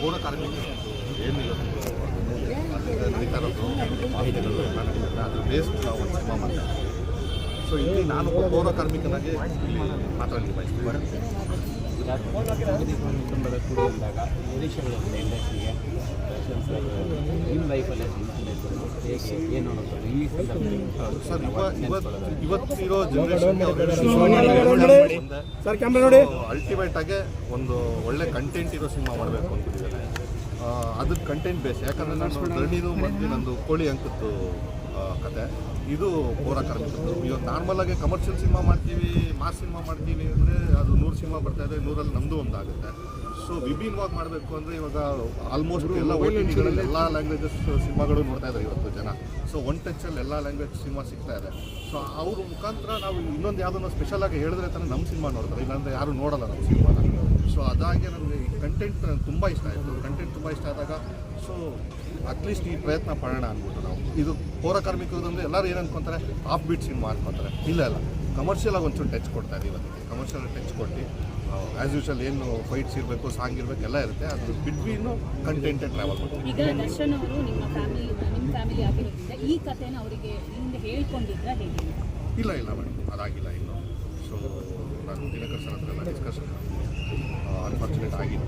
ಪೌರ ಕಾರ್ಮಿಕರು ಏನಿಲ್ಲ ಅದರಿಂದ ನಡೀತಾ ಇರೋದು ಮಾಹಿತಿಗಳು ಎಲ್ಲ ನಡೀತದೆ ಅದ್ರ ಬೇಸ್ ನಾವು ಒಂದು ಸಿನಿಮಾ ಮಾಡ್ತಾ ಸೊ ಇಲ್ಲಿ ನಾನು ಒಬ್ಬ ಪೌರ ಕಾರ್ಮಿಕನಾಗಿ ಇಲ್ಲಿ ಮಾತಾಡಲಿಕ್ಕೆ ಬಯಸ್ತೀನಿ ಕುಟುಂಬದ ಕೂಡಿ ಅಲ್ಟಿಮೇಟ್ ಆಗಿ ಒಂದು ಒಳ್ಳೆ ಕಂಟೆಂಟ್ ಇರೋ ಸಿನಿಮಾ ಮಾಡಬೇಕು ಅಂತಿದ್ದಾರೆ ಅದಕ್ಕೆ ಕಂಟೆಂಟ್ ಬೇಸ್ ಯಾಕಂದ್ರೆ ನಾನು ಧರಣಿದು ಮತ್ತು ನಂದು ಕೋಳಿ ಅಂಕದ್ದು ಕತೆ. ಇದು ಪೌರ ಕಾರ್ಮಿಕರು ಇವಾಗ ನಾರ್ಮಲ್ ಆಗಿ ಕಮರ್ಷಿಯಲ್ ಸಿನಿಮಾ ಮಾಡ್ತೀವಿ ಮಾಸ್ ಸಿನಿಮಾ ಮಾಡ್ತೀವಿ ಅಂದರೆ ಅದು ನೂರು ಸಿನಿಮಾ ಬರ್ತಾ ಇದೆ ನೂರಲ್ಲಿ ನಮ್ಮದು ಒಂದಾಗುತ್ತೆ. ಸೊ ವಿಭಿನ್ನವಾಗಿ ಮಾಡಬೇಕು ಅಂದರೆ ಇವಾಗ ಆಲ್ಮೋಸ್ಟ್ ಎಲ್ಲ ಟಿ ಎಲ್ಲ ಲ್ಯಾಂಗ್ವೇಜಸ್ ಸಿನಿಮಾಗಳು ನೋಡ್ತಾ ಇದ್ದಾರೆ ಇವತ್ತು ಜನ. ಸೊ ಒನ್ ಟಚಲ್ಲಿ ಎಲ್ಲ ಲ್ಯಾಂಗ್ವೇಜ್ ಸಿನಿಮಾ ಸಿಗ್ತಾ ಇದೆ. ಸೊ ಅವ್ರ ಮುಖಾಂತರ ನಾವು ಇನ್ನೊಂದು ಯಾವುದನ್ನು ಸ್ಪೆಷಲ್ ಆಗಿ ಹೇಳಿದ್ರೆ ತಾನೇ ನಮ್ಮ ಸಿನಿಮಾ ನೋಡ್ತಾರೆ. ಇಲ್ಲಾಂದರೆ ಯಾರು ನೋಡಲ್ಲ ನಮ್ಮ ಸಿನಿಮಾನ ಸೊ ಅದಾಗೆ ನನಗೆ ಈ ಕಂಟೆಂಟ್ ತುಂಬ ಇಷ್ಟ ಆಯಿತು. ಕಂಟೆಂಟ್ ತುಂಬ ಇಷ್ಟ ಆದಾಗ ಸೊ ಅಟ್ಲೀಸ್ಟ್ ಈ ಪ್ರಯತ್ನ ಪಡೋಣ ಅಂದ್ಬಿಟ್ಟು ನಾವು. ಇದು ಪೌರ ಕಾರ್ಮಿಕರು ಅಂದರೆ ಎಲ್ಲರೂ ಏನು ಅನ್ಕೊಂತಾರೆ? ಆಫ್ ಬೀಟ್ ಸಿನಿಮಾ ಮಾಡ್ಕೊತಾರೆ ಇಲ್ಲ ಇಲ್ಲ. ಕಮರ್ಷಿಯಲ್ ಆಗಿ ಒಂಚೂರು ಟಚ್ ಕೊಡ್ತಾ ಇದೀವಿ ಅದಕ್ಕೆ ಕಮರ್ಷಿಯಲ್ ಟಚ್ ಕೊಟ್ಟು ಆ್ಯಸ್ ಯೂಶಲ್ ಏನು ಫೈಟ್ಸ್ ಇರಬೇಕು ಸಾಂಗ್ ಇರಬೇಕು ಎಲ್ಲ ಇರುತ್ತೆ. ಅದು ಬಿಟ್ವೀನು ಕಂಟೆಂಟ್ ಟ್ರಾವೆಲ್ ಮಾಡ್ತೀವಿ. ಈಗ ದರ್ಶನ್ ಅವರು ನಿಮ್ಮ ಫ್ಯಾಮಿಲಿ ನಿಮ್ಮ ಫ್ಯಾಮಿಲಿ ಆಗಿರೋದ್ರಿಂದ ಈ ಕಥೆನ ಅವರಿಗೆ ಹಿಂದೆ ಹೇಳ್ಕೊಂಡಿದ್ರ ಹೇಗೆ? ಇಲ್ಲ ಇಲ್ಲ ಮೇಡಮ್ ಅದಾಗಿಲ್ಲ ಇನ್ನು. ಸೊ ನಾನು ದಿನಕರ್ ಸರ್ ಹತ್ರ ಎಲ್ಲ ಡಿಸ್ಕಷನ್ ಅನ್ಫಾರ್ಚುನೇಟ್ ಆಗಿದೆ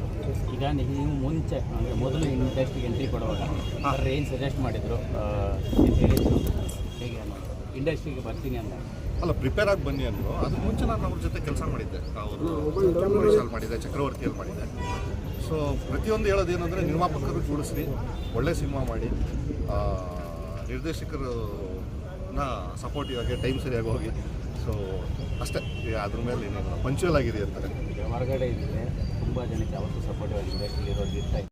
ಈಗ ನೀವು ಮುಂಚೆ ಅಂದರೆ ಮೊದಲು ಇಂಡಸ್ಟ್ರಿಗೆ ಎಂಟ್ರಿ ಕೊಡುವಾಗ ಅವ್ರು ಏನು ಸಜೆಸ್ಟ್ ಮಾಡಿದ್ರು ಹೇಗೆ ಅನ್ನೋದು ಇಂಡಸ್ಟ್ರಿಗೆ ಬರ್ತೀನಿ ಅಂತ ಅಲ್ಲ ಪ್ರಿಪೇರ್ ಆಗಿ ಬನ್ನಿ ಅಂದರು. ಅದು ಮುಂಚೆ ನಾನು ಅವ್ರ ಜೊತೆ ಕೆಲಸ ಮಾಡಿದ್ದೆ. ಅವರು ಮಾಡಿದ್ದೆ ಚಕ್ರವರ್ತಿಯಲ್ಲಿ ಮಾಡಿದ್ದೆ. ಸೊ ಪ್ರತಿಯೊಂದು ಹೇಳೋದು ಏನಂದರೆ ನಿರ್ಮಾಪಕರು ಜೋಡಿಸ್ರಿ ಒಳ್ಳೆ ಸಿನಿಮಾ ಮಾಡಿ ನಿರ್ದೇಶಕರು ನ ಸಪೋರ್ಟಿವ್ ಆಗಿ ಟೈಮ್ ಸರಿಯಾಗಿ ಹೋಗಿ. ಸೊ ಅಷ್ಟೇ. ಅದ್ರ ಮೇಲೆ ಏನೇನು ಪಂಚುವಲ್ ಆಗಿದೆ ಅಂತಾರೆ ಹೊರಗಡೆ ಇದ್ದರೆ ತುಂಬ ಜನಕ್ಕೆ ಅವತ್ತು ಸಪೋರ್ಟಿವ್ ಆಗಿ ಇಂಡಸ್ಟ್ರಿಗೆ ಇರೋದು ಇರ್ತಾ